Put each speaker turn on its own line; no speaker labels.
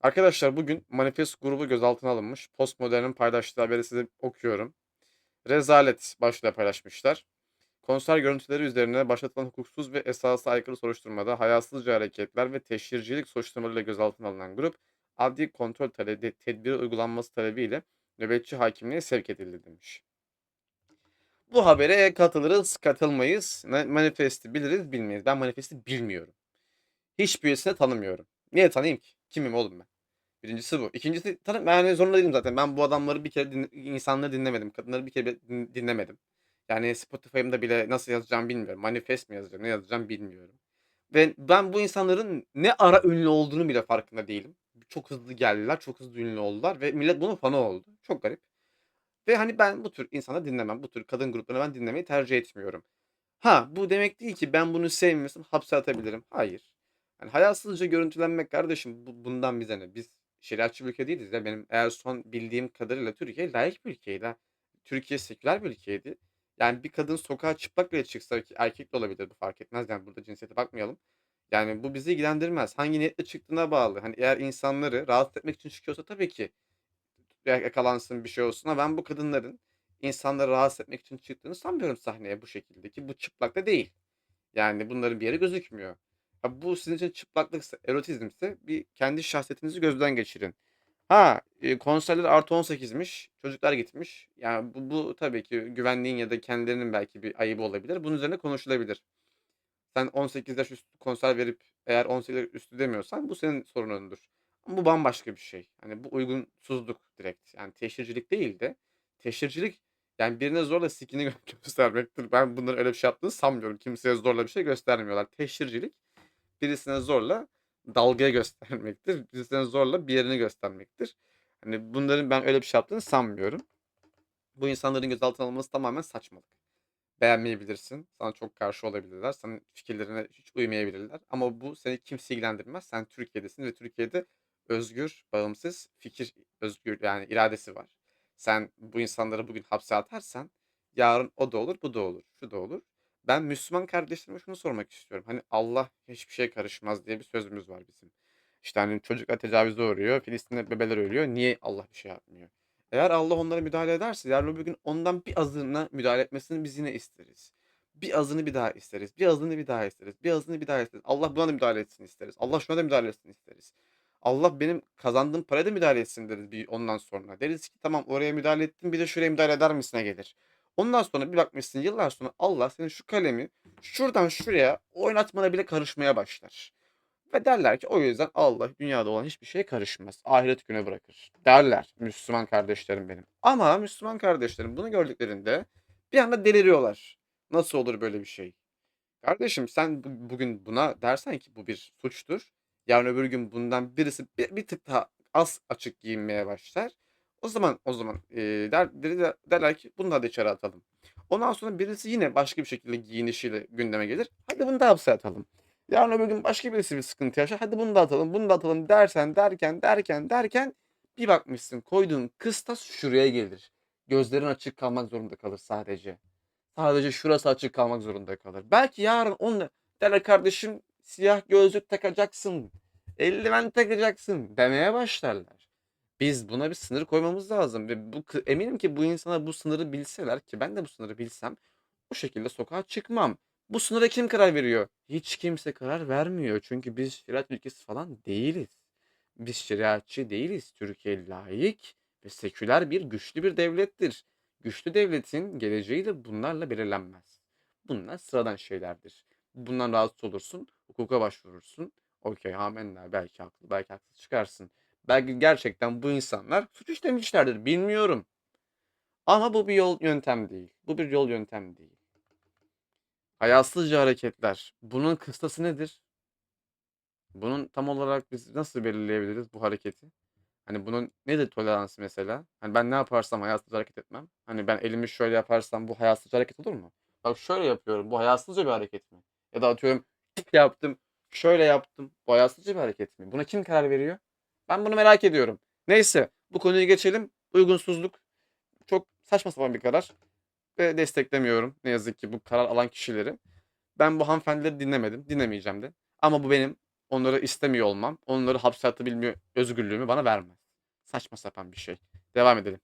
Arkadaşlar bugün Manifest grubu gözaltına alınmış. Postmodern'in paylaştığı haberi size okuyorum. Rezalet başlığı paylaşmışlar. Konser görüntüleri üzerine başlatılan hukuksuz ve esasa aykırı soruşturmada hayasızca hareketler ve teşhircilik suçlamalarıyla gözaltına alınan grup adli kontrol talebi, tedbiri uygulanması talebiyle nöbetçi hakimliğe sevk edildi demiş. Bu habere katılırız, katılmayız. Ma- Manifesti biliriz, bilmeyiz. Ben manifesti bilmiyorum. Hiçbirisini tanımıyorum. Niye tanıyayım ki? Kimim oğlum ben? Birincisi bu. İkincisi tanı ben yani zorunda değilim zaten. Ben bu adamları bir kere dinle insanları dinlemedim. Kadınları bir kere din dinlemedim. Yani Spotify'ımda bile nasıl yazacağımı bilmiyorum. Manifest mi yazacağım, ne yazacağım bilmiyorum. Ve ben bu insanların ne ara ünlü olduğunu bile farkında değilim. Çok hızlı geldiler, çok hızlı ünlü oldular ve millet bunun fanı oldu. Çok garip. Ve hani ben bu tür insanları dinlemem. Bu tür kadın gruplarını ben dinlemeyi tercih etmiyorum. Ha, bu demek değil ki ben bunu sevmiyorsam hapse atabilirim. Hayır. Hani hayasızca görüntülenmek kardeşim bu bundan bize ne? Biz şeriatçı bir ülke değiliz ya. Benim eğer son bildiğim kadarıyla Türkiye layık bir ülkeydi. Türkiye seküler bir ülkeydi. Yani bir kadın sokağa çıplak bile çıksa ki erkek de olabilir bu fark etmez. Yani burada cinsiyete bakmayalım. Yani bu bizi ilgilendirmez. Hangi niyetle çıktığına bağlı. Hani eğer insanları rahatsız etmek için çıkıyorsa tabii ki ya yakalansın bir şey olsun ama ben bu kadınların insanları rahatsız etmek için çıktığını sanmıyorum sahneye bu şekilde ki bu çıplak da değil. Yani bunların bir yeri gözükmüyor. Ha, bu sizin için çıplaklıksa, erotizmse bir kendi şahsiyetinizi gözden geçirin. Ha, konserler artı 18'miş. Çocuklar gitmiş. Yani bu bu tabii ki güvenliğin ya da kendilerinin belki bir ayıbı olabilir. Bunun üzerine konuşulabilir. Sen 18 yaş üstü konser verip eğer 18 yaş üstü demiyorsan bu senin sorunundur. Ama bu bambaşka bir şey. Hani bu uygunsuzluk direkt. Yani teşhircilik değil de teşhircilik yani birine zorla sikini gö göstermektir. Ben bunların öyle bir şey yaptığını sanmıyorum. Kimseye zorla bir şey göstermiyorlar. Teşhircilik birisine zorla dalga göstermektir. Birisine zorla bir yerini göstermektir. Hani bunların ben öyle bir şey yaptığını sanmıyorum. Bu insanların gözaltına alınması tamamen saçmalık. Beğenmeyebilirsin. Sana çok karşı olabilirler. Senin fikirlerine hiç uymayabilirler. Ama bu seni kimse ilgilendirmez. Sen Türkiye'desin ve Türkiye'de özgür, bağımsız fikir özgür yani iradesi var. Sen bu insanları bugün hapse atarsan yarın o da olur, bu da olur, şu da olur. Ben Müslüman kardeşlerime şunu sormak istiyorum. Hani Allah hiçbir şeye karışmaz diye bir sözümüz var bizim. İşte hani çocuklar tecavüze uğruyor, Filistin'de bebeler ölüyor. Niye Allah bir şey yapmıyor? Eğer Allah onlara müdahale ederse yarın öbür gün ondan bir azına müdahale etmesini biz yine isteriz. Bir azını bir daha isteriz. Bir azını bir daha isteriz. Bir azını bir daha isteriz. Allah buna da müdahale etsin isteriz. Allah şuna da müdahale etsin isteriz. Allah benim kazandığım paraya da müdahale etsin deriz bir ondan sonra. Deriz ki tamam oraya müdahale ettin bir de şuraya müdahale eder misine gelir. Ondan sonra bir bakmışsın yıllar sonra Allah senin şu kalemi şuradan şuraya oynatmana bile karışmaya başlar. Ve derler ki o yüzden Allah dünyada olan hiçbir şeye karışmaz. Ahiret güne bırakır. Derler Müslüman kardeşlerim benim. Ama Müslüman kardeşlerim bunu gördüklerinde bir anda deliriyorlar. Nasıl olur böyle bir şey? Kardeşim sen bu- bugün buna dersen ki bu bir suçtur. Yarın öbür gün bundan birisi bir, bir tık daha az açık giyinmeye başlar. O zaman o zaman eee, der, der- derler ki bunu da hadi içeri atalım. Ondan sonra birisi yine başka bir şekilde giyinişiyle gündeme gelir. Hadi bunu da hapse atalım. Yarın öbür gün başka birisi bir sıkıntı yaşar. Hadi bunu da atalım, bunu da atalım dersen derken derken derken bir bakmışsın koyduğun kıstas şuraya gelir. Gözlerin açık kalmak zorunda kalır sadece. Sadece şurası açık kalmak zorunda kalır. Belki yarın onunla derler kardeşim siyah gözlük takacaksın, eldiven takacaksın demeye başlarlar. Biz buna bir sınır koymamız lazım ve bu eminim ki bu insanlar bu sınırı bilseler ki ben de bu sınırı bilsem bu şekilde sokağa çıkmam. Bu sınıra kim karar veriyor? Hiç kimse karar vermiyor. Çünkü biz şeriat ülkesi falan değiliz. Biz şeriatçı değiliz. Türkiye layık ve seküler bir güçlü bir devlettir. Güçlü devletin geleceği de bunlarla belirlenmez. Bunlar sıradan şeylerdir. Bundan rahatsız olursun, hukuka başvurursun. Okey, amenna belki haklı, belki haksız çıkarsın. Belki gerçekten bu insanlar suç işlemişlerdir, bilmiyorum. Ama bu bir yol yöntem değil. Bu bir yol yöntem değil. Hayasızca hareketler. Bunun kıstası nedir? Bunun tam olarak biz nasıl belirleyebiliriz bu hareketi? Hani bunun nedir toleransı mesela? Hani ben ne yaparsam hayasızca hareket etmem. Hani ben elimi şöyle yaparsam bu hayasızca hareket olur mu? Bak şöyle yapıyorum. Bu hayasızca bir hareket mi? Ya da atıyorum yaptım. Şöyle yaptım. Bu hayasızca bir hareket mi? Buna kim karar veriyor? Ben bunu merak ediyorum. Neyse bu konuyu geçelim. Uygunsuzluk çok saçma sapan bir karar. Ve desteklemiyorum ne yazık ki bu karar alan kişileri. Ben bu hanımefendileri dinlemedim. Dinlemeyeceğim de. Ama bu benim onları istemiyor olmam, onları hapse atabilme özgürlüğümü bana vermez. Saçma sapan bir şey. Devam edelim.